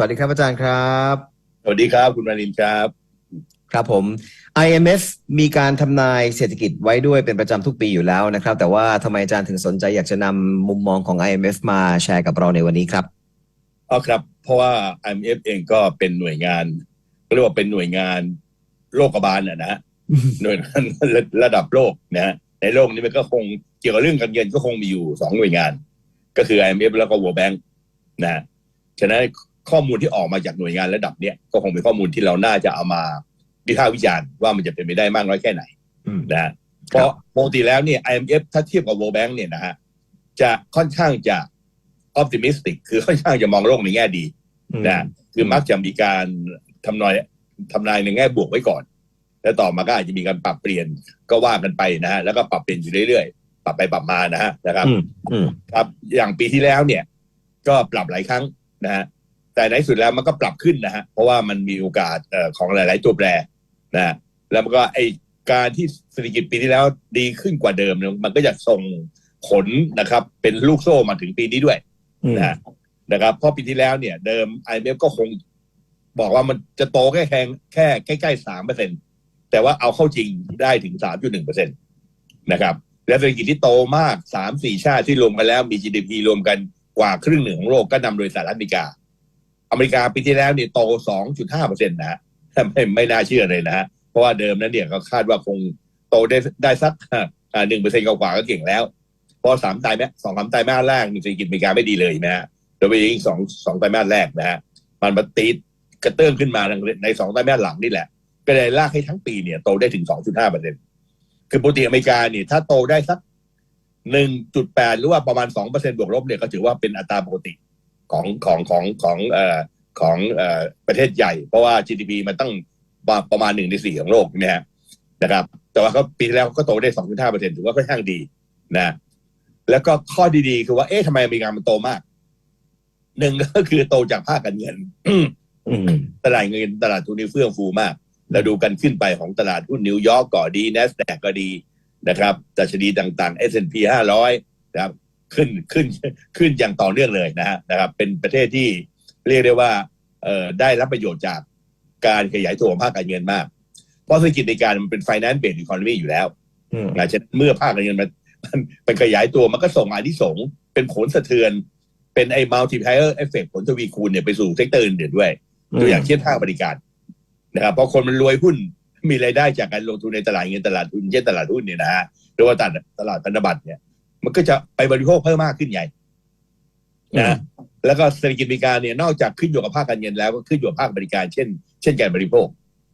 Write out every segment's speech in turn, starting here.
วัสดีครับอาจารย์ครับ สวัสดีครับ คุณมารินครับ ครับผม IMF มีการทำนายเศรษฐกิจไว้ด้วยเป็นประจำทุกปีอยู่แล้วนะครับ แต่ว่าทำไมอาจารย์ถึงสนใจอยากจะนำมุมมองของ IMF มาแชร์กับเราในวันนี้ครับอ๋อครับ เพราะว่า IMF เองก็เป็นหน่วยงานเรียกว่าเป็นหน่วยงานโลกบาลนะนะฮะหน่วยงานระดับโลกนะฮะในโลกนี้มันก็คงเกี่ยวกับเรื่องการเงินก็คงมีอยู่สองหน่วยงาน ก็คือ IMF แล้วก็ World Bank นะฮะฉะนั้น ข้อมูลที่ออกมาจากหน่วยงานระดับเนี้ยก็คงเป็นข้อมูลที่เราน่าจะเอามาวิพากษ์วิจารณ์ว่ามันจะเป็นไปได้มากน้อยแค่ไหนอืมนะฮะเพราะปกติแล้วเนี่ย IMF ถ้าเทียบกับ World Bank เนี่ยนะฮะจะค่อนข้างจะ optimistic คือค่อนข้างจะมองโลกในแง่ดีนะคือมักจะมีการทำนายทำนายในแง่บวกไว้ก่อน แล้วต่อมาก็อาจจะมีการปรับเปลี่ยนก็ว่ากันไปนะฮะแล้วก็ปรับเปลี่ยนอยู่เรื่อยๆ ปรับไปปรับมานะฮะนะครับอืมอืมครับอย่างปีที่แล้วเนี่ย ก็ปรับหลายครั้งนะฮะ แต่ในที่สุดแล้วมันก็ปรับขึ้นนะฮะเพราะว่ามันมีโอกาสเอ่อของหลาย ๆ ตัวแปรนะฮะแล้วมันก็ไอการที่เศรษฐกิจปีที่แล้วดีขึ้นกว่าเดิมเนี่ยมันก็จะส่งผลนะครับ เป็นลูกโซ่มาถึงปีนี้ด้วยอืมนะฮะนะครับเพราะปีที่แล้วเนี่ย เดิม IMF ก็คงบอกว่ามันจะโตแค่แค่แค่ใกล้ๆสามเปอร์เซ็นแต่ว่าเอาเข้าจริงได้ถึงสามจุดหนึ่งเปอร์เซ็นตนะครับ และเศรษฐกิจที่โตมากสามสี่ชาติที่รวมกันแล้วมี GDP รวมกันกว่าครึ่งหนึ่งของโลกก็นำโดยสหรัฐอเมริกา อเมริกาปีที่แล้วเนี่ยโตสองจุดห้าเปอร์เซ็นต์นะฮะไม่ไม่น่าเชื่อเลยนะฮะเพราะว่าเดิมนั้นเนี่ยก็คาดว่าคงโตได้ได้สักหนึ่งเปอร์เซ็นต์กว่าก็เก่งแล้วเพราะสามไตรมาสสองสามไตรมาสแรกเศรษฐกิจอเมริกาไม่ดีเลยนะฮะโดยเฉพาะยิ่งสองสองไตรมาสแรกนะฮะมันมาตีดกระเตื้องขึ้นมาในสองไตรมาสหลังนี่แหละ ก็เลยลากให้ทั้งปีเนี่ยโตได้ถึงสองจุดห้าเปอร์เซ็นต์คือปกติอเมริกาเนี่ยถ้าโตได้สักหนึ่งจุดแปดหรือว่าประมาณสองเปอร์เซ็นบวกลบเนี่ยก็ถือว่าเป็นอัตราปกติ ของของของของเอ่อของเอ่อประเทศใหญ่ เพราะว่า GDP มันตั้งประมาณหนึ่งในสี่ของโลกนะฮะนะครับ แต่ว่าเขาปีที่แล้วก็โตได้สองจุดห้าเปอร์เซ็นถือว่าค่อนข้างดีนะแล้วก็ข้อดีๆ คือว่าเอ๊ะทำไมอเมริกามันโตมากหนึ่งก็คือโตจากภาคการเงินอืมตลาดเงินตลาดทุนนี่เฟื่องฟูมากเราดูกันขึ้นไปของตลาดหุ้นนิวยอร์กก็ดี n นสแ a q ก็ดีนะครับดัชนีต่างๆ S&P 500 นะครับ ขึ้นขึ้นขึ้นอย่างต่อเนื่องเลยนะฮะนะครับ เป็นประเทศที่เรียกได้ว่าเอ่อได้รับประโยชน์จากการขยายตัวของภาคการเงินมาก เพราะเศรษฐกิจในการมันเป็น finance based economy อยู่แล้วอืมนะฉะนั้นเมื่อภาคการเงินมันมันมันขยายตัวมันก็ส่งอานิสงส์เป็นผลสะเทือนเป็นไอ้ multiplier effect ผลทวีคูณเนี่ยไปสู่เซกเตอร์อื่นๆด้วย ตัวอย่างเช่นภาคบริการนะครับเพราะคนมันรวยหุ้นมีรายได้จากการลงทุนในตลาดเงินตลาดทุนเช่นตลาดหุ้นเนี่ยนะฮะหรือว่าตลาดตลาดพันธบัตรเนี่ย มันก็จะไปบริโภคเพิ่มมากขึ้นใหญ่นะแล้วก็เศรษฐกิจอเมริกาเนี่ยนอกจากขึ้นอยู่กับภาคการเงินแล้วก็ขึ้นอยู่กับภาคบริการ เช่น เช่นการบริโภค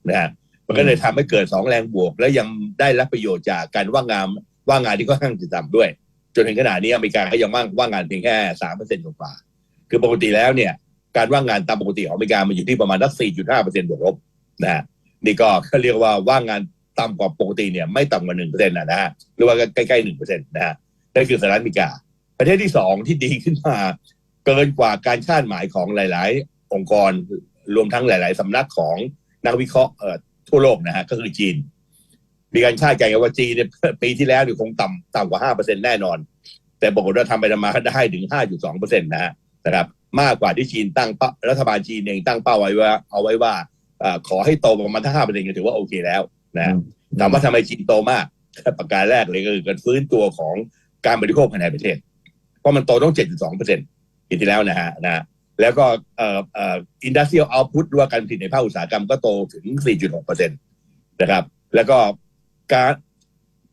นะฮะมันก็เลยทำให้เกิดสองแรงบวก แล้วยังได้รับประโยชน์จากการว่างงานว่างงานที่ค่อนข้างจะต่ำด้วย จนถึงขนาดนี้อเมริกาก็ยังว่างว่างงานเพียงแค่สามเปอร์เซ็นต์กว่าๆคือปกติแล้วเนี่ย การว่างงานตามปกติของอเมริกามันอยู่ที่ประมาณสัก4.5เปอร์เซ็นต์บวกลบนะฮะนี่ก็เขาเรียกว่าว่างงานต่ำกว่าปกติเนี่ยไม่ต่ำกว่า1เปอร์เซ็นต์นะฮะหรือว่าใกล้ๆ1เปอร์เซ็นต์นะฮะ นั่นคือสหรัฐอเมริกา ประเทศที่สองที่ดีขึ้นมา เกินกว่าการคาดหมายของหลาย ๆ องค์กรรวมทั้งหลาย ๆสำนักของนักวิเคราะห์เอ่อทั่วโลกนะฮะก็คือจีน มีการคาดการณ์กันว่าจีนเนี่ยปีที่แล้วเนี่ยคงต่ำต่ำกว่า5เปอร์เซ็นต์แน่นอน แต่ปรากฏว่าทำไปทำมาได้ถึง5.2เปอร์เซ็นต์นะฮะนะครับมากกว่าที่จีนตั้งเป้ารัฐบาลจีนเองตั้งเป้าไว้ว่า เอาไว้ว่าเอ่อขอให้โตประมาณถ้าห้าเปอร์เซ็นต์ก็ถือว่าโอเคแล้วนะฮะถามว่าทำไมจีนโตมาก ประการแรกเลยก็คือการฟื้นตัวของ การบริโภคภายในประเทศ เพราะมันโตต้อง 7.2เปอร์เซ็นต์ปีที่แล้วนะฮะนะฮะแล้วก็เอ่อเอ่อ industrial output หรือว่าการผลิตในภาคอุตสาหกรรมก็โตถึง 4.6เปอร์เซ็นต์นะครับ แล้วก็การ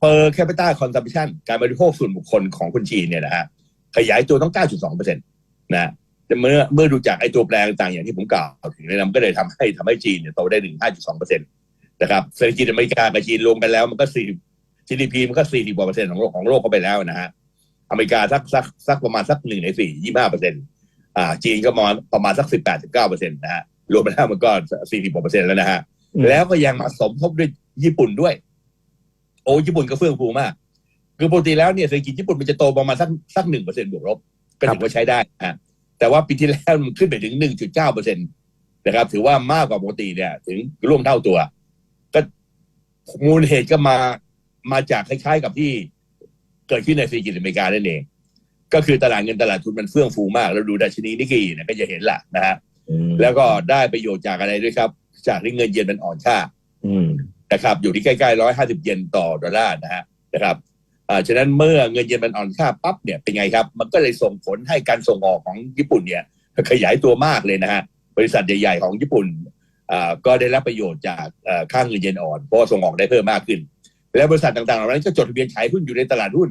per capita consumption การบริโภคส่วนบุคคลของคนจีนเนี่ยนะฮะขยายตัวต้อง 9.2เปอร์เซ็นต์นะแต่เมื่อเมื่อดูจากไอ้ตัวแปรต่างๆอย่างที่ผมกล่าวถึงเนี่ยนะมันก็เลยทำให้ทำให้จีนเนี่ยโตได้ถึง5.2เปอร์เซ็นต์นะครับเศรษฐกิจอเมริกากับจีนรวมกันแล้วมันก็4 GDP มันก็40กว่าเปอร์เซ็นต์ของโลกของโลกเข้าไปแล้วนะฮะอเมริกาสักสักสักประมาณสักหนึ่งในสี่ยี่ห้าเปอร์เซ็นต์อ่าจีนก็ประมาณประมาณสักสิบแปดสิบเก้าเปอร์เซ็นต์นะฮะรวมไปแล้วมันก็สี่สิบกว่าเปอร์เซ็นต์แล้วนะฮะอืมแล้วก็ยังมาสมทบด้วยญี่ปุ่นด้วย โอ้ญี่ปุ่นก็เฟื่องฟูมาก คือปกติแล้วเนี่ยเศรษฐกิจญี่ปุ่นมันจะโตประมาณสักสักหนึ่งเปอร์เซ็นต์บวกลบก็ถือว่าใช้ได้อะแต่ว่าปีที่แล้วมันขึ้นไปถึงหนึ่งจุดเก้าเปอร์เซ็นต์นะครับ ถือว่ามากกว่าปกติเนี่ย ถึงร่วมเท่าตัว ก็มูลเหตุก็มา มาจากคล้ายๆกับที่เกิดขึ้นในเศรษฐกิจอเมริกานั่นเอง ก็คือตลาดเงินตลาดทุนมันเฟื่องฟูมาก เราดูดัชนีนิกเกอีเนี่ยก็จะเห็นแหละนะฮะอืมแล้วก็ได้ประโยชน์จากอะไรด้วยครับ จากที่เงินเยนมันอ่อนค่าอืมนะครับอยู่ที่ใกล้ๆร้อยห้าสิบเยนต่อดอลลาร์นะฮะนะครับอ่าฉะนั้นเมื่อเงินเยนมันอ่อนค่าปั๊บเนี่ยเป็นไงครับ มันก็เลยส่งผลให้การส่งออกของญี่ปุ่นเนี่ยขยายตัวมากเลยนะฮะบริษัทใหญ่ๆของญี่ปุ่นอ่าก็ได้รับประโยชน์จากเอ่อค่าเงินเยนอ่อนเพราะว่าส่งออกได้เพิ่มมากขึ้น แล้วบริษัทต่างๆเหล่านั้นก็จดทะเบียนขายหุ้นอยู่ในตลาดหุ้น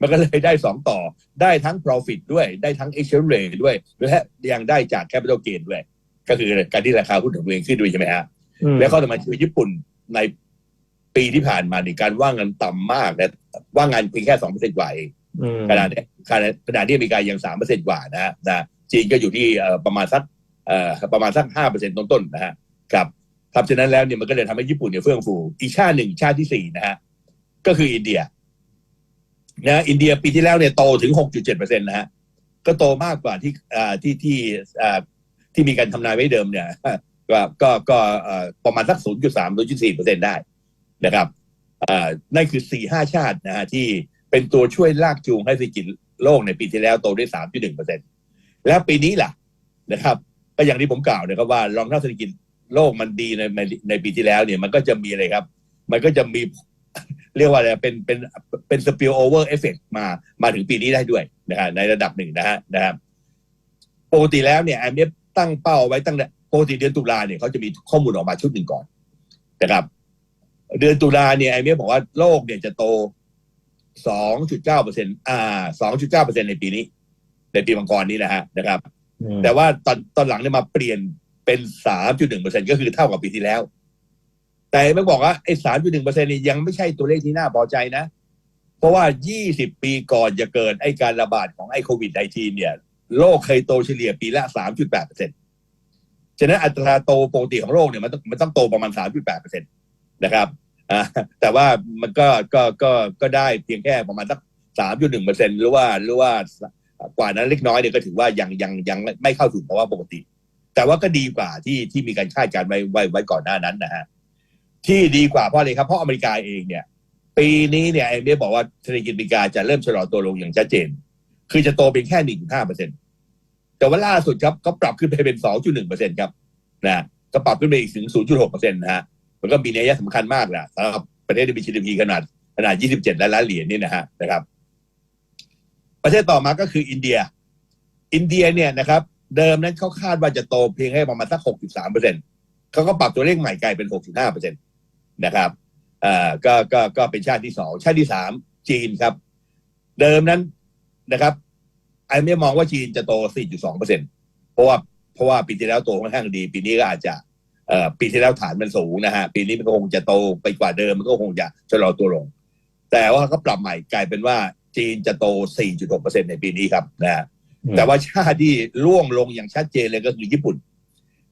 มันก็เลยได้สองต่อ ได้ทั้ง profit ด้วย ได้ทั้ง exchange rate ด้วย และยังได้จาก capital gain ด้วย ก็คือการที่ราคาหุ้นของตัวเองขึ้นด้วยใช่ไหมฮะ แล้วก็สำคัญคือญี่ปุ่นในปีที่ผ่านมาในการว่างงานต่ำมากนะว่างงานเพียงแค่สองเปอร์เซ็นต์กว่าเองอืมขณะเนี้ยขณะขณะที่อเมริกายังสามเปอร์เซ็นต์กว่านะฮะนะจีนก็อยู่ที่เอ่อประมาณสักเอ่อประมาณสักห้าเปอร์เซ็นต์ต้นๆนะฮะครับครับฉะนั้นแล้วเนี่ยมันก็เลยทำให้ญี่ปุ่นเนี่ยเฟื่องฟูอีกชาติหนึ่งชาติที่สี่นะฮะ ก็คืออินเดียนะอินเดียปีที่แล้วเนี่ยโตถึงหกจุดเจ็ดเปอร์เซ็นต์นะฮะก็โตมากกว่าที่ที่ที่ที่มีการทำนายไว้เดิมเนี่ยก็ก็ก็ประมาณสัก 0.3 0.4เปอร์เซ็นได้นะครับนั่นคือ 4 5 ชาตินะฮะที่เป็นตัวช่วยลากจูงให้เศรษฐกิจโลกในปีที่แล้วโตได้ 3.1เปอร์เซ็นแล้วปีนี้ล่ะนะครับ ก็อย่างที่ผมกล่าวนะครับว่ารองเท้าเศรษฐกิจโลกมันดีในในในปีที่แล้วเนี่ยมันก็จะมีอะไรครับ มันก็จะมี เรียกว่าอะไรเป็นเป็นเป็น spill over effect มามาถึงปีนี้ได้ด้วยนะฮะในระดับหนึ่งนะฮะนะครับปกติแล้วเนี่ย IMF ตั้งเป้าไว้ตั้งแต่ปกติเดือนตุลาเนี่ยเขาจะมีข้อมูลออกมาชุดหนึ่งก่อนนะครับเดือนตุลาเนี่ย IMF บอกว่าโลกเนี่ยจะโต2.9เปอร์เซ็นต์อ่า2.9เปอร์เซ็นต์ในปีนี้ ในปีมังกรนี้นะฮะนะครับ แต่ว่าตอนตอนหลังเนี่ยมาเปลี่ยนเป็น3.1เปอร์เซ็นก็คือเท่ากับปีที่แล้ว แต่ไม่บอกว่าไอ้3.1เปอร์เซ็นต์นี่ยังไม่ใช่ตัวเลขที่น่าพอใจนะ เพราะว่า 20 ปีก่อนจะเกิดไอ้การระบาดของไอ้โควิด -19 เนี่ย โลกเคยโตเฉลี่ยปีละ 3.8เปอร์เซ็นต์ฉะนั้นอัตราโตปกติของโลกเนี่ยมันต้องมันต้องโตประมาณ 3.8เปอร์เซ็นต์นะครับอ่าแต่ว่ามันก็ก็ก็ก็ได้เพียงแค่ประมาณสัก 3.1เปอร์เซ็นต์หรือว่าหรือว่ากว่านั้นเล็กน้อยเนี่ยก็ถือว่ายังยังยังไม่เข้าสู่ภาวะปกติ แต่ว่าก็ดีกว่าที่ที่มีการคาดการณ์ไว้ไว้ไว้ก่อนหน้านั้นนะฮะ ที่ดีกว่าเพราะอะไรครับเพราะอเมริกาเองเนี่ย ปีนี้เนี่ยไอ้เนี่ยบอกว่าเศรษฐกิจอเมริกาจะเริ่มชะลอตัวลงอย่างชัดเจน คือจะโตเป็นแค่หนึ่งห้าเปอร์เซ็นต์แต่ว่าล่าสุดครับก็ปรับขึ้นไปเป็นสองจุดหนึ่งเปอร์เซ็นต์ครับนะก็ปรับขึ้นไปอีกถึงศูนย์จุดหกเปอร์เซ็นต์นะฮะมันก็มีนัยสำคัญมากแหละสำหรับประเทศที่มี GDP ขนาดขนาด 27 ล้านล้านเหรียญนี่นะฮะนะครับ ประเทศต่อมาก็คืออินเดีย อินเดียเนี่ยนะครับ เดิมนั้นเขาคาดว่าจะโตเพียงแค่ประมาณสัก 6.3เปอร์เซ็นต์เขาก็ปรับตัวเลขใหม่กลายเป็น 6.5เปอร์เซ็นต์ นะครับอ่าก็ก็ก็เป็นชาติที่สองชาติที่สามจีนครับ เดิมนั้นนะครับไอ้ไม่มองว่าจีนจะโต 4.2เปอร์เซ็นต์เพราะว่าเพราะว่าปีที่แล้วโตค่อนข้างดี ปีนี้ก็อาจจะเอ่อปีที่แล้วฐานมันสูงนะฮะปีนี้มันก็คงจะโตไปกว่าเดิมมันก็คงจะชะลอตัวลง แต่ว่าเขาปรับใหม่กลายเป็นว่าจีนจะโต 4.6เปอร์เซ็นต์ในปีนี้ครับนะฮะแต่ว่าชาติที่ร่วงลงอย่างชัดเจนเลยก็คือญี่ปุ่น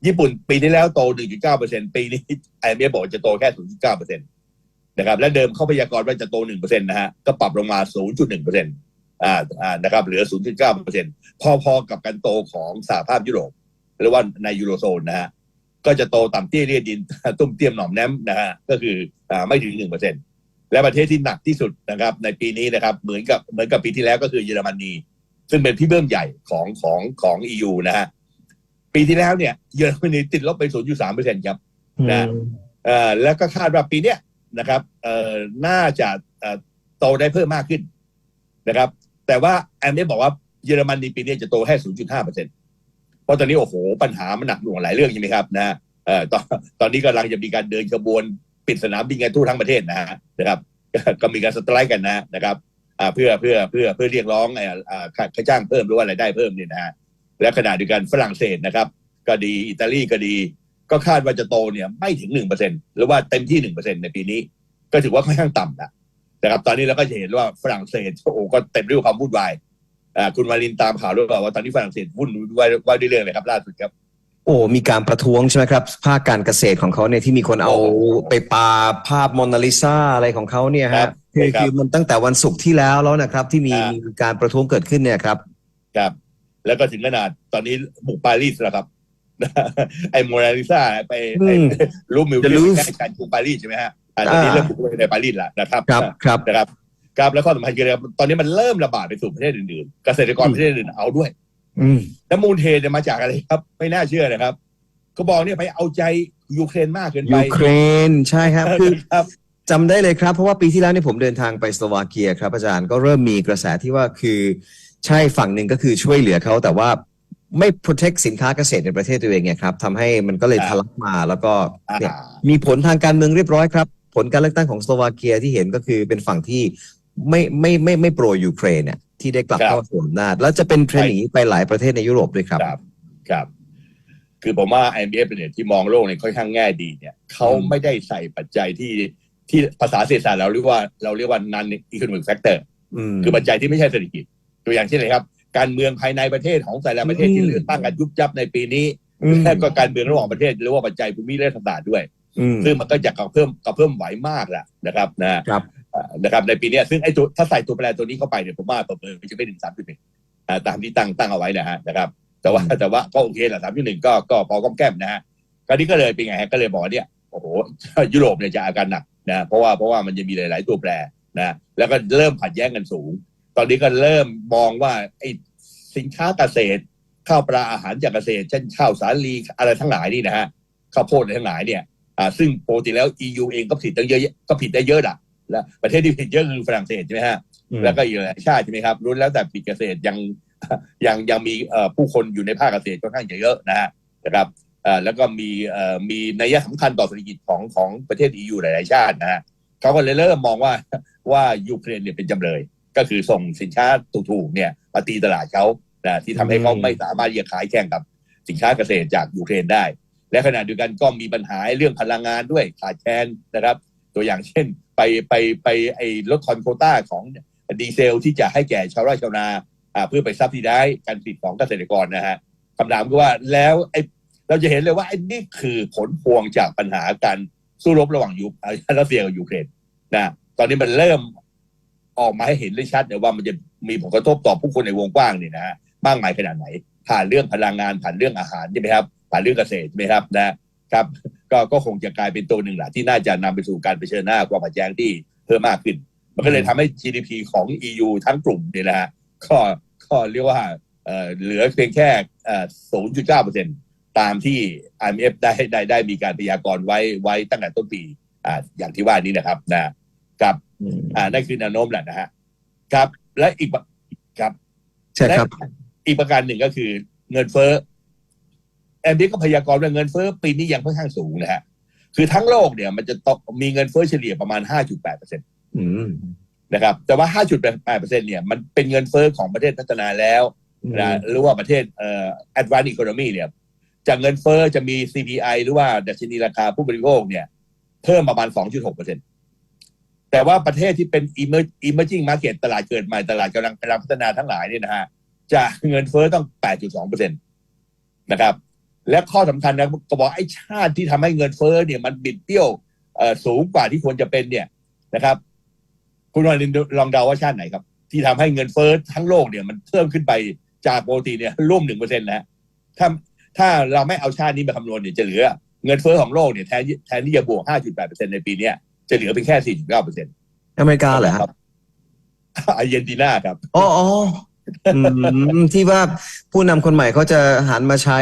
ญี่ปุ่นปีที่แล้วโต 1.9เปอร์เซ็นปีนี้ไอเมบอกจะโตแค่ 0.9เปอร์เซ็นะครับ และเดิมเขาพยากรณ์ว่าจะโต1เปอร์เซ็นะฮะ ก็ปรับลงมา 0.1เปอร์เซ็นต์อ่าอ่านะครับ เหลือ 0.9เปอร์เซ็นต์พอๆกับการโตของสหภาพยุโรป หรือว่าในยูโรโซนนะฮะ ก็จะโตต่ำเตี้ยเรียดินตุ้มเตี้ยมหน่อมแนมนะฮะ ก็คืออ่าไม่ถึง1เปอร์เซ็นต์และประเทศที่หนักที่สุดนะครับ ในปีนี้นะครับ เหมือนกับเหมือนกับปีที่แล้วก็คือเยอรมนี ซึ่งเป็นพี่เบิ้มใหญ่ของของของ EU นะฮะ ปีที่แล้วเนี่ยเยอรมนีติดลบไป 0.3เปอร์เซ็นต์ครับนะเอ่อแล้วก็คาดว่าปีเนี้ยนะครับเอ่อน่าจะเอ่อโตได้เพิ่มมากขึ้นนะครับ แต่ว่าแอมได้บอกว่าเยอรมนีปีนี้จะโตแค่ 0.5เปอร์เซ็นต์เพราะตอนนี้โอ้โห ปัญหามันหนักหน่วงหลายเรื่องใช่ไหมครับนะเอ่อตอนตอนนี้กำลังจะมีการเดินขบวนปิดสนามบินกันทั่วทั้งประเทศนะฮะนะครับ ก็มีการสไตรค์กันนะนะครับอ่าเพื่อเพื่อเพื่อเพื่อเรียกร้องไอ้อ่าค่าค่าจ้างเพิ่มหรือว่าอะไรายได้เพิ่มเนี่ยนะฮะ และขณะเดียวกันฝรั่งเศสนะครับ ก็ดีอิตาลีก็ดี ก็คาดว่าจะโตเนี่ยไม่ถึงหนึ่งเปอร์เซ็นหรือว่าเต็มที่หนึ่งเปอร์เซ็นในปีนี้ ก็ถือว่าค่อนข้างต่ำนะนะครับ ตอนนี้เราก็จะเห็นว่าฝรั่งเศสโอ้โหก็เต็มด้วยความวุ่นวายอ่าคุณวารินตามข่าวด้วยเปล่าว่าตอนนี้ฝรั่งเศสวุ่นวายว่าด้วยเรื่องอะไรครับล่าสุดครับโอ้มีการประท้วงใช่ไหมครับ ภาคการเกษตรของเขาเนี่ยที่มีคนเอาโอ้ไปปาภาพโมนาลิซาอะไรของเขาเนี่ยครัฮะบคือครับคือมันตั้งแต่วันศุกร์ที่แล้วแล้วนะครับ ที่มีอ่ามีมีการประท้วงเกิดขึ้นเนี่ยครับ ครับ แล้วก็ถึงขนาดตอนนี้บุกปารีสแล้วครับ ไอ้โมนาลิซาไปไอ้อืม รูปมิว The เซีย Louvre ใกล้กันกรุงปารีสใช่ไหมฮะอ่าตอนนี้อ่าเริ่มบุกไปในปารีสแล้วนะครับครับครับ นะครับครับแล้วข้อสำคัญคือตอนนี้มันเริ่มระบาดไปสู่ประเทศอื่นๆ เกษตรกรประเทศอื่นเอาด้วย อืม แล้วมูลเหตุเนี่ยมาจากอะไรครับ ไม่น่าเชื่อนะครับเขาบอกเนี่ยไปเอาใจยูเครนมากเกินไปยูเครนใช่ครับคือ ครับ จำได้เลยครับ เพราะว่าปีที่แล้วเนี่ยผมเดินทางไปสโลวาเกียครับอาจารย์ก็เริ่มมีกระแสที่ว่าคือ ใช่ฝั่งหนึ่งก็คือช่วยเหลือเขาแต่ว่าไม่ protect สินค้าเกษตรในประเทศตัวเองไงครับทำให้มันก็เลยอ่าทะลักมาแล้วก็เนี่ยอ่า มีผลทางการเมืองเรียบร้อยครับ ผลการเลือกตั้งของสโลวาเกียที่เห็นก็คือเป็นฝั่งที่ไม่ไม่ไม่ไม่โปรยูเครนเนี่ยที่ได้กลับครับ เข้าสู่อำนาจแล้วจะเป็นเทรนด์อย่างนี้ไปหลายประเทศในยุโรปด้วยครับ ครับครับ คือผมว่า IMF เนี่ยที่มองโลกเนี่ยค่อนข้างแง่ดีเนี่ยเขาอืม ไม่ได้ใส่ปัจจัยที่ที่ภาษาเศรษฐศาสตร์เราเรียกว่าเราเรียกว่า non economic factor อืม คือปัจจัยที่ไม่ใช่เศรษฐกิจ ตัวอย่างเช่นอะไรครับ การเมืองภายในประเทศของแต่ละประเทศอืมที่เลือกตั้งกันยุบยับในปีนี้อืมและก็การเมืองระหว่างประเทศหรือว่าปัจจัยภูมิรัฐศาสตร์ด้วยอืมซึ่งมันก็จะกระเพิ่มกระเพิ่มไหวมากแหละนะครับนะครับเอ่อนะครับในปีเนี้ยซึ่งไอ้ตัวถ้าใส่ตัวแปรตัวนี้เข้าไปเนี่ยผมว่าเปิดมันจะไม่ถึงสามจุดหนึ่งตามที่ตั้งตั้งเอาไว้นะฮะนะครับ แต่ว่าอืมแต่ว่าก็โอเคแหละสามจุดหนึ่งก็ก็พอก้อมแก้มนะฮะคราวนี้ก็เลยเป็นไงฮะก็เลยบอกว่าเนี่ยโอ้โหยุโรปเนี่ยจะอาการหนักนะเพราะว่าเพราะว่ามันจะมีหลาย ๆ ตัวแปรนะแล้วก็เริ่มขัดแย้งกันสูง ตอนนี้ก็เริ่มมองว่าไอ้สินค้าเกษตร ข้าวปลาอาหารจากเกษตร เช่นข้าวสาลีอะไรทั้งหลายนี่นะฮะข้าวโพดอะไรทั้งหลายเนี่ยอ่าซึ่งปกติแล้ว EU เองก็ผิดตั้งเยอะแยะก็ผิดได้เยอะละแล้วประเทศที่ผิดเยอะคือฝรั่งเศสใช่ไหมฮะแล้วก็อีกหลายชาติใช่ไหมครับรุนแล้วแต่ปีกเกษตรยังยังยังมีเอ่อผู้คนอยู่ในภาคเกษตรค่อนข้างจะเยอะนะฮะนะครับเอ่อแล้วก็มีเอ่อมีนัยสำคัญต่อเศรษฐกิจของของประเทศ EU หลาย ๆ ชาตินะฮะเขาก็เลยเริ่มมองว่าว่ายูเครนเนี่ยเป็นจำเลย ก็คือส่งสินค้าถูกๆเนี่ยมาตีตลาดเขานะที่ทำให้เขาอืมไม่สามารถที่จะขายแข่งกับสินค้าเกษตรจากยูเครนได้ และขณะเดียวกันก็มีปัญหาเรื่องพลังงานด้วยขาดแคลนนะครับ ตัวอย่างเช่นไปไปไปไอ้ลดคอนโควต้าของดีเซลที่จะให้แก่ชาวไร่ชาวนาอ่าเพื่อไปซับซิได้การผลิตของเกษตรกรนะฮะคำถามก็ว่าแล้วไอ้เราจะเห็นเลยว่าไอ้นี่คือผลพวงจากปัญหาการสู้รบระหว่างยูอ่ารัสเซียกับยูเครนนะตอนนี้มันเริ่ม ออกมาให้เห็นได้ชัดเลยว่ามันจะมีผลกระทบต่อผู้คนในวงกว้างเนี่ยนะฮะมากมายขนาดไหน ผ่านเรื่องพลังงานผ่านเรื่องอาหารใช่ไหมครับ ผ่านเรื่องเกษตรใช่ไหมครับนะครับ ก็ก็คงจะกลายเป็นตัวหนึ่งแหละที่น่าจะนำไปสู่การเผชิญหน้าความขัดแย้งที่เพิ่มมากขึ้น มันก็เลยทำให้ GDP ของ EU ทั้งกลุ่มเนี่ยนะฮะก็ก็เรียกว่าเอ่อเหลือเพียงแค่เอ่อ0.9เปอร์เซ็นตามที่ IMF ได้ได้ได้มีการพยากรณ์ไว้ไว้ตั้งแต่ต้นปีอ่าอย่างที่ว่านี้นะครับนะครับ อืมอ่านั่นคือแนวโน้มแหละนะฮะครับ และอีกประครับใช่ครับ และอีกประการหนึ่งก็คือ เงินเฟ้อแอมดีก็พยากรณ์ว่าเงินเฟ้อปีนี้ยังค่อนข้างสูงนะฮะคือทั้งโลกเนี่ย มันจะตกมีเงินเฟ้อเฉลี่ยประมาณ 5.8เปอร์เซ็นตอืม นะครับ แต่ว่า 5.8เปอร์เซ็นเนี่ยมันเป็นเงินเฟ้อของประเทศพัฒนาแล้วนะหรือว่าประเทศเอ่อ advanced economy เนี่ย จากเงินเฟ้อจะมี CPI หรือว่าดัชนีราคาผู้บริโภคเนี่ย เพิ่มประมาณ 2.6เปอร์เซ็น แต่ว่าประเทศที่เป็น emerging market ตลาดเกิดใหม่ตลาดกำลังกำลังพัฒนาทั้งหลายเนี่ยนะฮะจะเงินเฟ้อต้อง 8.2เปอร์เซ็นตนะครับ และข้อสำคัญนะก็บอกไอ้ชาติที่ทำให้เงินเฟ้อเนี่ยมันบิดเบี้ยวสูงกว่าที่ควรจะเป็นเนี่ยนะครับ คุณลองลองเดาว่าชาติไหนครับ ที่ทำให้เงินเฟ้อทั้งโลกเนี่ยมันเพิ่มขึ้นไปจากปกติเนี่ยร่วมหนึ่งเปอร์เซ็นต์นะถ้าถ้าเราไม่เอาชาตินี้มาคำนวณเนี่ยจะเหลือ เงินเฟ้อของโลกเนี่ยแทนแทนที่จะบวก 5.8เปอร์เซ็นต์ในปีเนี้ย จะเหลือเป็นแค่ 4.9เปอร์เซ็นต์อเมริกาเหรอฮะอาร์เจนตินาครับอ๋ออ๋ออืมที่ว่าผู้นำคนใหม่เขาจะหันมาใช้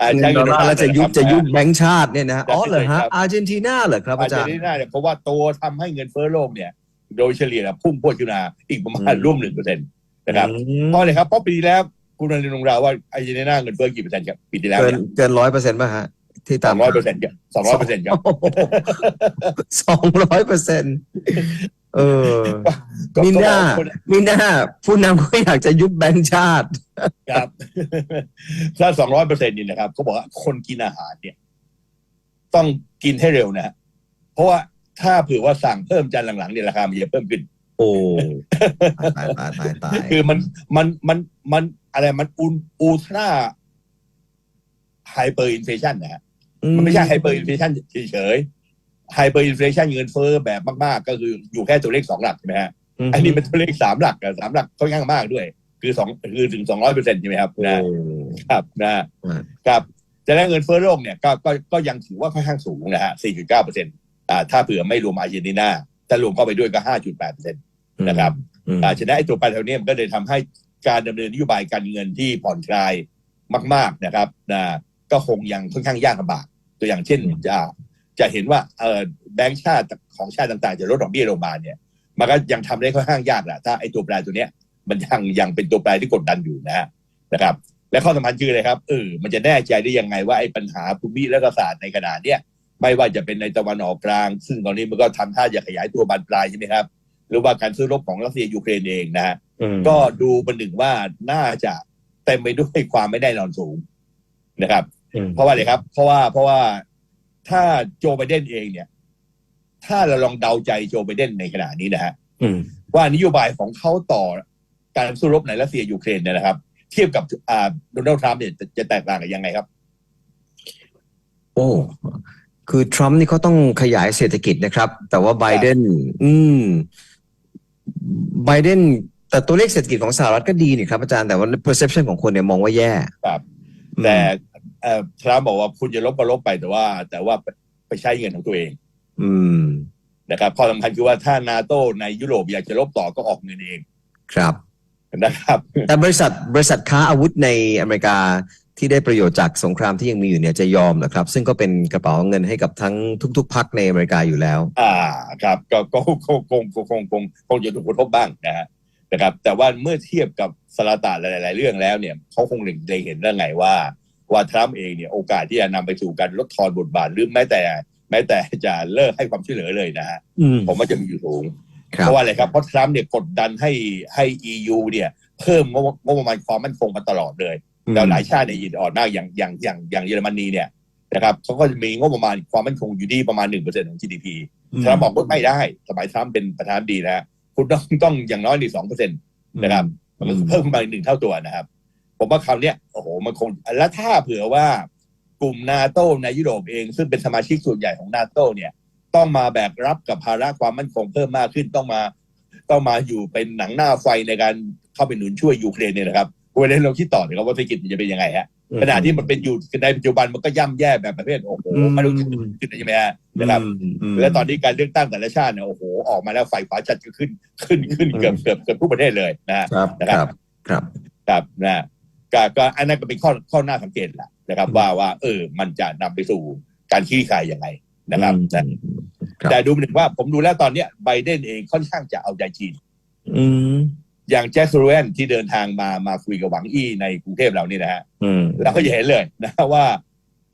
อ่าเงิใช้นดอลลาร์แล้วจะยุบนจะยุบนแบงก์ชาติเนี่ยนะอ๋อเหรอฮะครับอาร์เจนตินาเหรอครับอาอาร์เจจานรย์ตินาเนี่ยเพราะว่าตัวทำให้เงินเฟ้อโลกเนี่ย โดยเฉลี่ยน่ะพุ่งพวดขึ้นมาอีกประมาณอืมร่วมหนึ่งเปอร์เซ็นต์นะครับอืมเพราะอะไรครับเพราะปีที่แล้วคุณนันทรงราวว่าอาร์เจนตินาเงินเฟ้อกี่เปอร์เซ็นต์ครับปีที่แล้วเกินเนี่ยเกินร้อยเปอร์เซ็นต์ป่ะฮะ ที่สตาอมงร้อยเปอร์เซ็นต์ครับสองร้อยเปอร์เซ็นต์ครับสองร้อยเปอร์เซ็นต์เออ ก็มีหน้าก็บอกคนมีหน้าผู้นำก็อยากจะยุบแบงก์ชาติ ครับ ถ้าสองร้อยเปอร์เซ็นต์นี่นะครับเขาบอกว่าคนกินอาหารเนี่ย ต้องกินให้เร็วนะฮะเพราะว่าถ้าเผื่อว่าสั่งเพิ่มจานหลังๆเนี่ยราคามันจะเพิ่มขึ้น โอ้ตายตายตายตายคือมันมันมันมันอะไรมันอุลอูทราไฮเปอร์อินเฟชันนะฮะ มันไม่ใช่ไฮเปอร์อินเฟชันเฉยๆไฮเปอร์อินเฟชันเงินเฟ้อแบบมากๆ ก็คืออยู่แค่ตัวเลขสองหลักใช่ไหมฮะมอันนี้เป็นตัวเลขสามหลักอะสามหลักค่อนข้างมากด้วย คือสองคือถึงสองร้อยเปอร์เซ็นต์ใช่ไหมครับโอ้นะครับนะอ่าครับแต่แล้วเงินเฟ้อโลกเนี่ยก็ก็ก็ยังถือว่าค่อนข้างสูงนะฮะสี่จุดเก้าเปอร์เซ็นต์อ่าถ้าเผื่อไม่รวมอาร์เจนตินาถ้ารวมเข้าไปด้วยก็ห้าจุดแปดเปอร์เซ็นต์นะครับอืมอ่าฉะนั้นไอ้ตัวปลาเทาเนียมก็เลยทำให้การดำเนินนโยบายการเงินที่ผ่อนคลายมาก ๆนะครับนะก็คงยังค่อนข้างยากลำบาก ตัวอย่างเช่นจะจะเห็นว่าเออแบงก์ชาติของชาติต่างๆ จะลดดอกเบี้ยลงมาเนี่ย มันก็ยังทำได้ค่อนข้างยากแหละถ้าไอ้ตัวแปรตัวเนี้ย มันยังยังเป็นตัวแปรที่กดดันอยู่นะฮะนะครับ และข้อสำคัญคืออะไรครับเออมันจะแน่ใจได้ยังไงว่าไอ้ปัญหาภูมิและศาสตร์ในขณะเนี้ยไม่ว่าจะเป็นในตะวันออกกลาง ซึ่งตอนนี้มันก็ทำท่าจะขยายตัวบานปลายใช่ไหมครับ หรือว่าการซื้อรบของรัสเซียยูเครนเองนะฮะอืมก็ดูประหนึ่งว่าน่าจะเต็มไปด้วยความไม่แน่นอนสูงนะครับอืม เพราะว่าอะไรครับ เพราะว่าเพราะว่าถ้าโจไบเดนเองเนี่ย ถ้าเราลองเดาใจโจไบเดนในขณะนี้นะฮะอืมว่านโยบายของเขาต่อการสู้รบในรัสเซียยูเครนเนี่ยนะครับ เทียบกับอ่าโดนัลด์ทรัมป์เนี่ยจะจะแตกต่างกันยังไงครับ โอ้คือทรัมป์นี่เขาต้องขยายเศรษฐกิจนะครับ แต่ว่าไบเดนอืมไบเดนแต่ตัวเลขเศรษฐกิจของสหรัฐก็ดีนี่ครับอาจารย์แต่ว่า perception ของคนเนี่ยมองว่าแย่ครับแต่ เอ่อทรัมป์บอกว่าคุณจะลบก็ลบไปแต่ว่า แต่ว่าไปไปใช้เงินของตัวเอง อืมนะครับข้อสำคัญคือว่าถ้านาโตในยุโรปอยากจะลบต่อก็ออกเงินเองครับนะครับ แต่บริษัทบริษัทค้าอาวุธในอเมริกาที่ได้ประโยชน์จากสงครามที่ยังมีอยู่เนี่ยจะยอมเหรอครับ ซึ่งก็เป็นกระเป๋าเงินให้กับทั้งทุก ๆพรรคในอเมริกาอยู่แล้ว อ่าครับ ก็ก็คงคงคงคงคงคงจะถูกกระทบบ้างนะฮะนะครับ แต่ว่าเมื่อเทียบกับสลาตาหลาย ๆ เรื่องแล้วเนี่ยเขาคงเล็งเห็นได้ไงว่า ว่าทรัมป์เองเนี่ยโอกาสที่จะนำไปสู่การลดทอนบทบาทหรือแม้แต่ แม้แต่จะเลิกให้ความช่วยเหลือเลยนะฮะอืมผมว่าจะมีอยู่สูงครัเพบราะว่าอะไรครับเพราะทรัมป์เนี่ยกดดันให้ให้ EU เนี่ยเพิ่มงบงบประมาณความมั่นคงมาตลอดเลยแล้วหลายชาติในยอินอ่อนมากอย่างอย่างอย่างอย่างเยอรมนีเนี่ยนะครับเขาก็จะมีงบประมาณความมั่นคงอยู่ที่ประมาณหนึ่งเปอร์เซ็นต์ของ GDP ทรัมป์บอกว่าไม่ได้สมัยทรัมป์เป็นประธานาธิบดีนะฮะคุณต้องต้องอย่างน้อยนี่สองเปอร์เซ็นต์นะครับมันก็เพิ่มขึ้นมาอีกหนึ่งเท่าตัวนะครับ ผมว่าคราวเนี้ยโอ้โหมันคงแล้วถ้าเผื่อว่ากลุ่มนาโตในยุโรปเอง ซึ่งเป็นสมาชิกส่วนใหญ่ของนาโตเนี่ย ต้องมาแบกรับกับภาระความมั่นคงเพิ่มมากขึ้นต้องมา ต้องมาอยู่เป็นหนังหน้าไฟในการเข้าไปหนุนช่วยยูเครนเนี่ยนะครับวันนี้เราคิดต่อเลยครับว่าเศรษฐกิจมันจะเป็นยังไงฮะขณะที่มันเป็นอยู่ในปัจจุบันมันก็ย่ำแย่แบบประเภทโอ้โหไม่รู้จะเกิดขึ้นได้ยังไงฮะนะครับและตอนนี้การเลือกตั้งแต่ละชาติเนี่ยโอ้โหออกมาแล้วฝ่ายขวาจัดก็ขึ้นขึ้นขึ้นเกือบเกือบเกือบทุกประเทศเลยนะฮะครับนะคครัรับบครับครับนะ ก็ก็อันนั้นก็เป็นข้อข้อหน้าสังเกตแหละนะครับอืมว่าว่าเออ มันจะนำไปสู่การคลี่คลายยังไงนะครับอืมนะครับแต่ดูเหมือนว่าผมดูแล้วตอนเนี้ยไบเดนเองค่อนข้างจะเอาใจจีน อืมอย่างแจ็คสันแวนที่เดินทางมามาคุยกับหวังอี้ในกรุงเทพเรานี่นะฮะอืมเราก็จะเห็นเลยนะว่า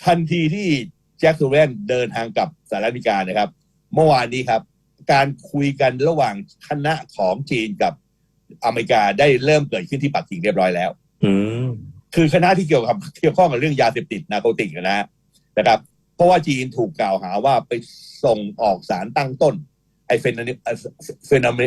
ทันทีที่แจ็คสันแวนเดินทางกลับสหรัฐอเมริกานะครับ เมื่อวานนี้ครับ การคุยกันระหว่างคณะของจีนกับอเมริกาได้เริ่มเกิดขึ้นที่ปักกิ่งเรียบร้อยแล้ว อืมคือคณะที่เกี่ยวกับเกี่ยวข้องกับเรื่องยาเสพติดนาโคติกนะฮะนะครับ เพราะว่าจีนถูกกล่าวหาว่าไปส่งออกสารตั้งต้น ไอเฟนามิเฟนามิ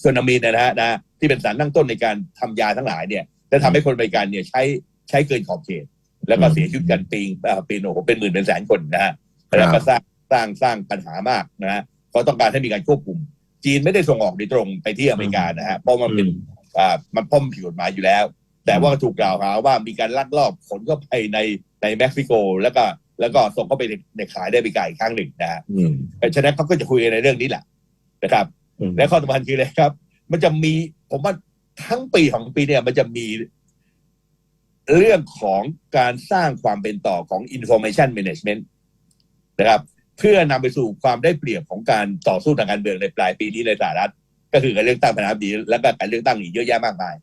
เฟนามีนนะฮะนะที่เป็นสารตั้งต้นในการทำยาทั้งหลายเนี่ยและทำให้คนอเมริกันเนี่ยใช้ใช้เกินขอบเขต แล้วก็เสียชีวิตกันปีเอ่อปีโอ้โหเป็นหมื่นเป็นแสนคนนะฮะแล้วก็สร้างสร้างสร้างปัญหามากนะฮะเขาต้องการให้มีการควบคุม จีนไม่ได้ส่งออกโดยตรงไปที่อเมริกานะฮะเพราะมันเป็นอ่า มันป้อมผิดกฎหมายอยู่แล้ว แต่ว่าถูกกล่าวหาว่ามีการลักลอบขนเข้าไปในในเม็กซิโก แล้วก็แล้วก็ส่งเข้าไปในในขายได้ไปไกลอีกครั้งหนึ่งนะฮะอืมเพราะฉะนั้นเขาก็จะคุยกันในเรื่องนี้แหละนะครับอืมและข้อสำคัญคืออะไรครับ มันจะมีผมว่าทั้งปีของปีเนี่ยมันจะมีเรื่องของการสร้างความเป็นต่อของ information management นะครับ เพื่อนำไปสู่ความได้เปรียบของการต่อสู้ทางการเมืองในปลายปีนี้ในสหรัฐ ก็คือการเลือกตั้งประธานาธิบดีแล้วก็การเลือกตั้งอีกเยอะแยะมากมาย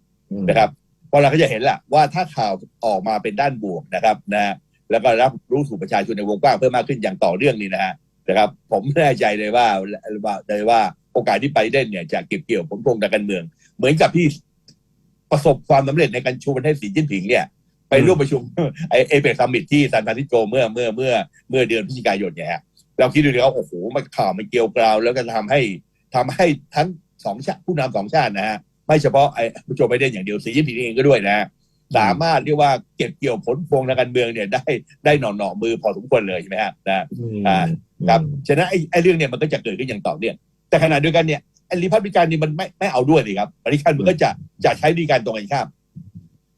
นะครับเพราะเราก็จะเห็นแหละว่าถ้าข่าวออกมาเป็นด้านบวกนะครับนะแล้วก็รับรู้สู่ประชาชนในวงกว้างเพิ่มมากขึ้นอย่างต่อเนื่องนี่นะฮะนะครับ ผมแน่ใจเลยว่าว่าเลยว่าโอกาสที่ไบเดนเนี่ยจะเก็บเกี่ยวผลพวงทางการเมือง เหมือนกับที่ประสบความสำเร็จในการชูประเทศสีจิ้นผิงเนี่ยไปร่วมประชุมไอเอเปกซัมมิตที่ซานฟรานซิสโกเมื่อเมื่อเมื่อเมื่อเดือนพฤศจิกายนเนี่ยฮะเราคิดดูดิว่าโอ้โหมันข่าวมันเกลียวกราว แล้วก็ทำให้ทำให้ทั้ง สองชาติผู้นำสองชาตินะฮะไม่เฉพาะไอ้โจไบเดนอย่างเดียวสีจิ้นผิงเองก็ด้วยนะ สามารถเรียกว่าเก็บเกี่ยวผลพวงทางการเมืองเนี่ยได้ได้หน่อหน่อๆมือพอสมควรเลยใช่ไหมฮะนะอ่าครับฉะนั้นไอ้ไอ้เรื่องเนี่ยมันก็จะเกิดขึ้นอย่างต่อเนื่องแต่ขณะเดียวกันเนี่ยไอ้ริพับลิกันนี่มันไม่ไม่เอาด้วยสิครับริพับลิกันมันก็จะจะใช้ดีการตรงกันข้าม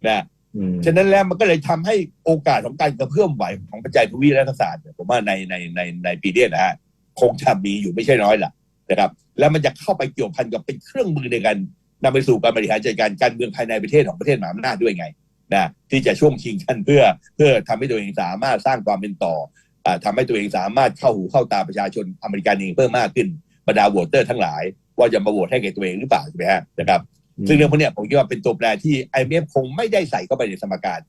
นะอืมฉะนั้นแล้วมันก็เลยทำให้โอกาสของการกระเพื่อมไหวของปัจจัยภูมิรัฐศาสตร์เนี่ยผมว่าในในในในปีเนี้ยนะฮะคงจะมีอยู่ไม่ใช่น้อยล่ะนะครับแล้วมันจะเข้าไปเกี่ยวพันกับเป็นเครื่องมือในการนำไปสู่การบริหารจัดการการเมืองภายในประเทศของประเทศมหาอำนาจด้วยไงนะที่จะช่วงชิงกันเพื่อเพื่อทำให้ตัวเองสามารถสร้างความเป็นต่ออ่าทำให้ตัวเองสามารถเข้าหูเข้าตาประชาชนอเมริกันเองเพิ่มมากขึ้นบรรดาโหวตเตอร์ทั้งหลาย ว่าจะมาโหวตให้แก่ตัวเองหรือเปล่าใช่ไหมฮะนะครับ ซึ่งเรื่องพวกเนี้ยผมคิดว่าเป็นตัวแปรที่ IMF คงไม่ได้ใส่เข้าไปในสมการ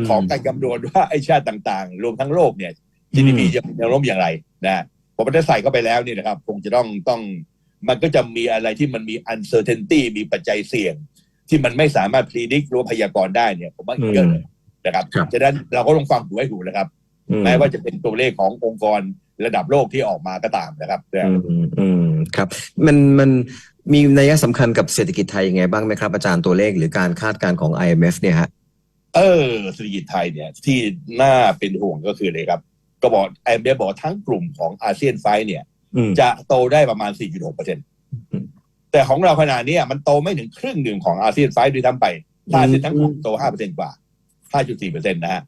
มของการคำนวณว่าไอ้ชาติต่างๆ รวมทั้งโลกเนี่ย GDP อืมจะมีแนวโน้มอย่างไรนะพอมันได้ใส่เข้าไปแล้วเนี่ยนะครับ คงจะต้องต้อง มันก็จะมีอะไรที่มันมี uncertainty มีปัจจัยเสี่ยง ที่มันไม่สามารถ predict หรือว่าพยากรณ์ได้เนี่ยผมว่าอีกเยอะเลยนะครับครับ ฉะนั้นเราก็ต้องฟังหูให้หูนะครับ อืแม้ว่าจะเป็นตัวเลขขององค์กรระดับโลกที่ออกมาก็ตามนะครับอืมอืมครับมันมันมีนัยสำคัญกับเศรษฐกิจไทยยังไงบ้างไหมครับ อาจารย์ตัวเลขหรือการคาดการณ์ของ IMF เนี่ยฮะ เออเศรษฐกิจไทยเนี่ยที่น่าเป็นห่วงก็คือเลยครับ ก็บอกไอเบอกทั้งกลุ่มของอาเซียนไฟเนี่ยอืม จะโตได้ประมาณ 4.6เปอร์เซ็นต์อืมแต่ของเราขนาดนี้มันโตไม่ถึงครึ่งหนึ่งของอาเซียนไฟด้วยทั้งไปถ้าอาเซียนทั้งกลุ่มโต 5 เปอร์เซ็นต์กว่า 5.4เปอร์เซ็นต์นะฮะ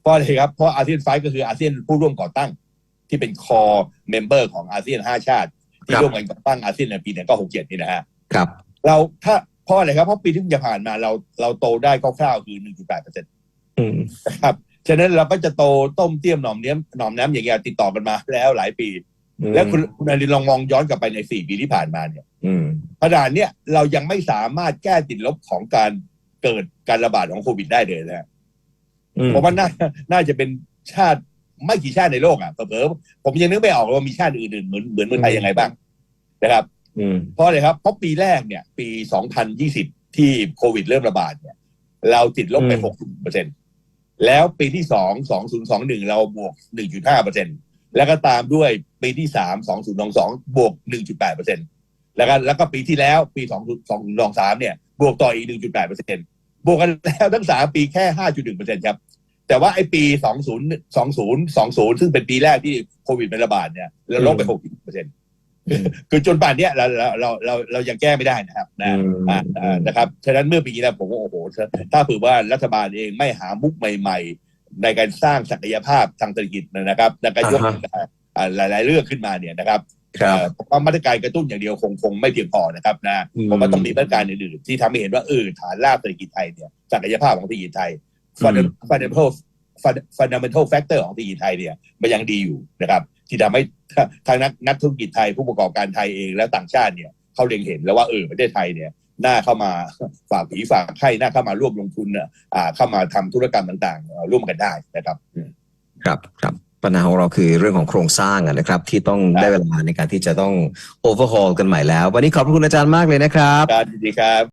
เพราะอะไรครับ เพราะอาเซียนไฟก็คืออาเซียนผู้ร่วมก่อตั้ง ที่เป็นคอเมมเบอร์ของอาเซียน 5 ชาติ ที่ร่วมกันก่อตั้งอาเซียนในปี1967นี่นะฮะครับ เราถ้าเพราะอะไรครับ เพราะปีที่จะผ่านมาเราเราโตได้คร่าวๆคือ 1.8เปอร์เซ็นต์อืมนะครับฉะนั้นเราก็จะโตต้มเตี้ยมหน่อมเนี้ยมหน่อมน้ำอย่างเงี้ยติดต่อกันมาแล้วหลายปี แล้วคุณคุณอารินลองมองย้อนกลับไปในสี่ปีที่ผ่านมาเนี่ยอืมขนาดเนี้ยเรายังไม่สามารถแก้ติดลบของการเกิดการระบาดของโควิดได้เลยนะฮะอืมผมว่าน่าน่าจะเป็นชาติไม่กี่ชาติในโลกอะเผลอๆผมยังนึกไม่ออกว่ามีชาติอื่นๆเหมือนเหมือนเมืองไทยยังไงบ้างนะครับ อืม เพราะอะไรครับเพราะปีแรกเนี่ย ปี 2020 ที่โควิดเริ่มระบาดเนี่ย เราติดลบไป อืม 60เปอร์เซ็นแล้วปีที่สอง 2021 เราบวก 1.5เปอร์เซ็น แล้วก็ตามด้วยปีที่สาม2022บวก1.8เปอร์เซ็นแล้วก็แล้วก็ปีที่แล้วปี2023เนี่ยบวกต่ออีก1.8เปอร์เซ็นบวกกันแล้วทั้งสามปีแค่5.1เปอร์เซ็นครับ แต่ว่าไอ้ปี20 2020ซึ่งเป็นปีแรกที่โควิดมันระบาดเนี่ยเราลบไป60เปอร์เซ็นอืมคือจนป่านเนี้ยเราเราเราเราเรายังแก้ไม่ได้นะครับนะอืมอ่าอ่านะครับฉะนั้นเมื่อปีที่แล้วผมว่าโอ้โหถ้าถ้าเผื่อว่ารัฐบาลเองไม่หามุกใหม่ ๆ ในการสร้างศักยภาพทางเศรษฐกิจนะครับในการยกอ่าฮะอ่าหลาย ๆ เรื่องขึ้นมาเนี่ยนะครับครับเอ่อผมว่ามาตรการกระตุ้นอย่างเดียวคงคงไม่เพียงพอนะครับนะอืมผมว่าต้องมีมาตรการอื่นๆที่ทำให้เห็นว่าเออฐานรากเศรษฐกิจไทยเนี่ยศักยภาพของเศรษฐกิจไทย fundamental fundamental factor ของเศรษฐกิจไทยเนี่ยมันยังดีอยู่นะครับ ที่ทำให้ทางนักนักธุรกิจไทยผู้ประกอบการไทยเองและต่างชาติเนี่ยเขาเล็งเห็นแล้วว่าเออประเทศไทยเนี่ย น่าเข้ามาฝากผีฝากไข่น่าเข้ามาร่วมลงทุนน่ะอ่าเข้ามาทำธุรกรรมต่างๆเอ่อร่วมกันได้นะครับ ครับครับปัญหาของเราคือเรื่องของโครงสร้างอะนะครับ ที่ต้องครับได้เวลาในการที่จะต้อง overhaul กันใหม่แล้ว วันนี้ขอบพระคุณอาจารย์มากเลยนะครับการดีครับ